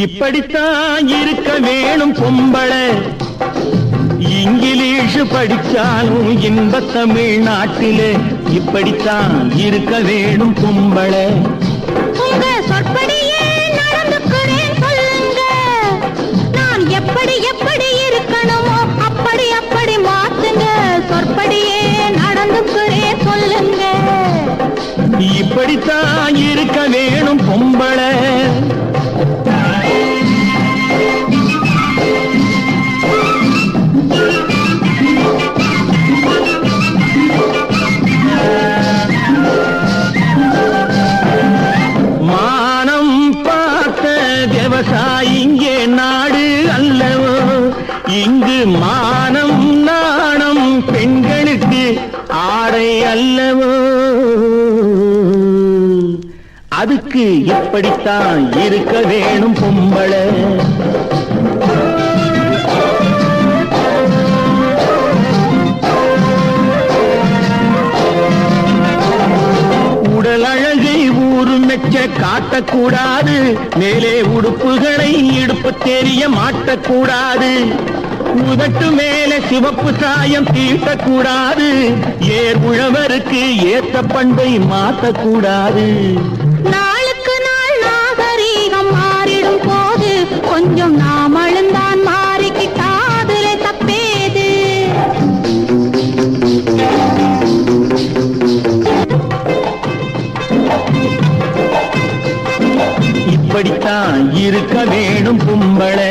இப்படித்தான் இருக்க வேணும் பொம்பளை. இங்கிலீஷ் படிச்சாலும் இன்ப தமிழ்நாட்டிலே இப்படித்தான் இருக்க வேணும் பொம்பளை. உங்க சொற்படியே நடந்துக்கிறேன் சொல்லுங்க. நான் எப்படி எப்படி இருக்கணுமோ அப்படி அப்படி மாத்துங்க. சொற்படியே நடந்துக்கிறேன் சொல்லுங்க. இப்படித்தான் இங்கு மானம் நாணம் பெண்களுக்கு ஆடை அல்லவோ? அதுக்கு இப்படித்தான் இருக்க வேணும் பொம்பளை? ஊரு மெச்ச காட்டக்கூடாது. மேலே உடுப்புகளை இடுப்பு தெரிய மாட்டக்கூடாது. உதட்டு மேலே சிவப்பு சாயம் தீட்டக்கூடாது. ஏர் உழவருக்கு ஏத்த பண்பை மாத்தக்கூடாது. இப்படித்தான் இருக்க வேணும் கும்பளை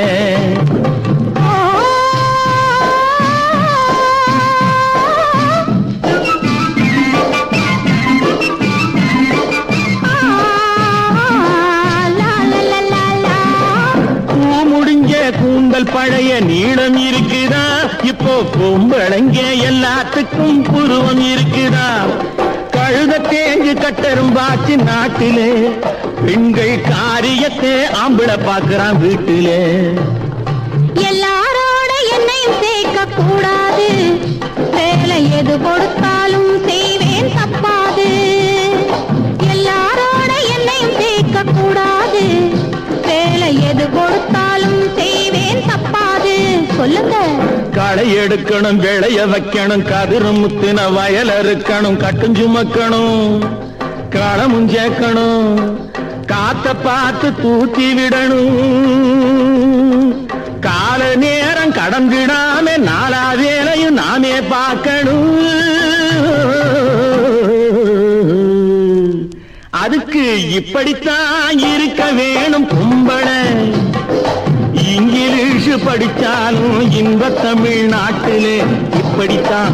பூ முடிஞ்ச கூந்தல் பழைய நீளம் இருக்குதா? இப்போ கும்பளங்க எல்லாத்துக்கும் புருவம் இருக்குதா? கழுத தேஞ்சு கட்டரும் பாச்சு நாட்டிலே. பெண்கள் காரியத்தை ஆம்பிள பாக்குறான் வீட்டிலே. களை எடுக்கணும் விளைய வைக்கணும் கதிரும் முத்தின வயல் அறுக்கணும் கட்டும் சுமக்கணும் களமும் சேர்க்கணும் காத்த பார்த்து தூக்கி விடணும். கால நேரம் கடந்திடாம நாலா வேலையும் நாமே பார்க்கணும். அதுக்கு இப்படித்தான் இருக்க இன்ப தமிழ்நாட்டிலே இப்படித்தான்